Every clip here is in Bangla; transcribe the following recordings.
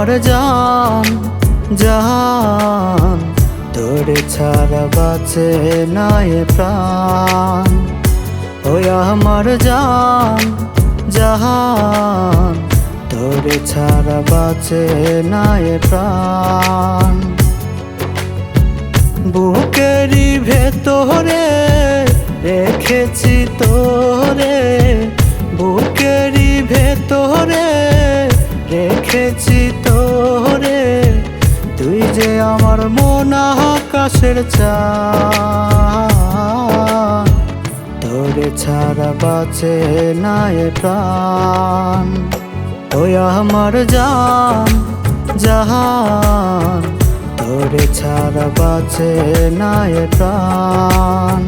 আমার জান জান তোরে ছাড়া বাঁচে নাই প্রাণ। ওই আমার জান জাহান তোরে ছাড়া বাঁচে নাই প্রাণ। বুকেরই ভেতরে রেখেছি তোরে যে আমার মন আকাশের তোরে ছাড়া বাঁচে নাই প্রাণ। ওই আমার জান, জাহান। তোরে ছাড়া বাঁচে নাই প্রাণ।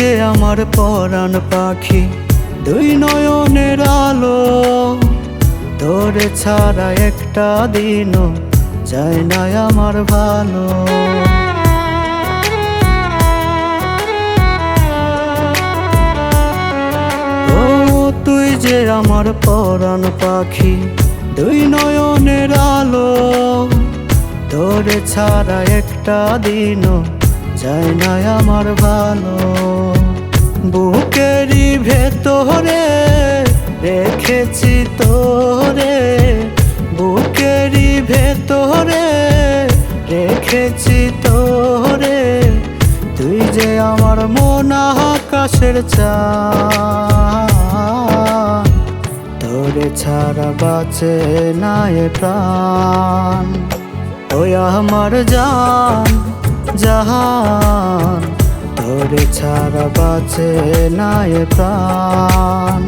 যে আমার পরাণ পাখি, দুই নয়নের আলো। তোরে ছাড়া একটা দিনও যায় না আমার ভালো। তুই যে আমার পরাণ পাখি, দুই নয়নের আলো। তোরে ছাড়া একটা দিনও যায় না আমার ভালো। বুকেরই ভেতরে রেখেছি তোরে। বুকেরই ভেতরে রেখেছি তোরে। তুই যে আমার মন আকাশের চান তোরে ছাড়া বাঁচে নাই প্রাণ। ওই আমার জান, জাহান তোরে ছাড়া বাঁচে নায় প্রাণ।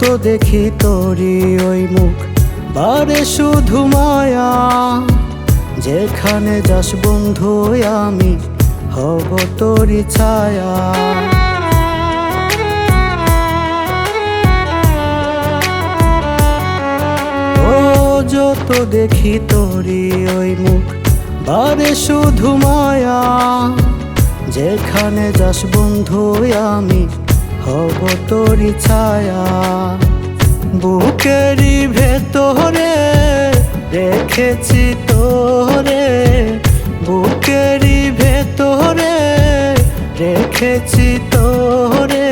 যত দেখি তোরি ওই মুখ। বারে শুধু মায়া, যেখানে যাস বন্ধু, আমি হব তোরি ছায়া। ও যত দেখি তোরি ওই মুখ, বারে শুধু মায়া, যেখানে যাস বন্ধু, আমি হব তোরি ছায়া, বুকেরই ভেতরে রেখেছি তোরে, বুকেরই ভেতরে রেখেছি তোরে।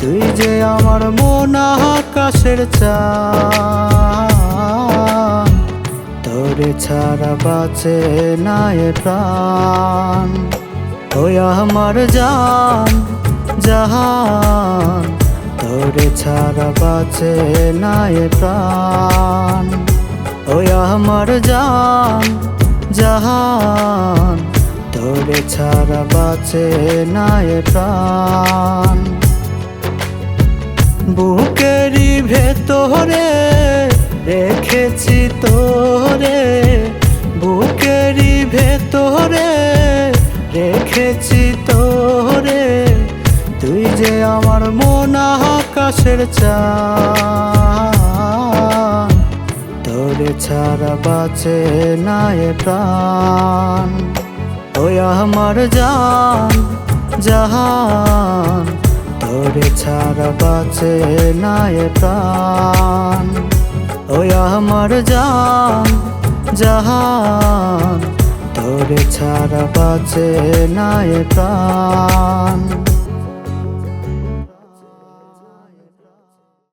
তুই যে আমার মন আকাশের চা তোরে ছাড়া বাঁচে নাই প্রাণ। ওই আমার জান জাহান, তোরে ছাড়া বাঁচে নাই প্রাণ। ওই আমার জান, জাহান, তোরে ছাড়া বাঁচে নাই প্রাণ। বুকেরই ভেতরে রেখেছি তোরে আকাশের চান। তোরে ছাড়া বাঁচে নাই প্রাণ। ওই আমার জান, জাহান। তোরে ছাড়া বাঁচে নাই প্রাণ। ওই আমার জান, জাহান। তোরে ছাড়া বাঁচে নাই প্রাণ।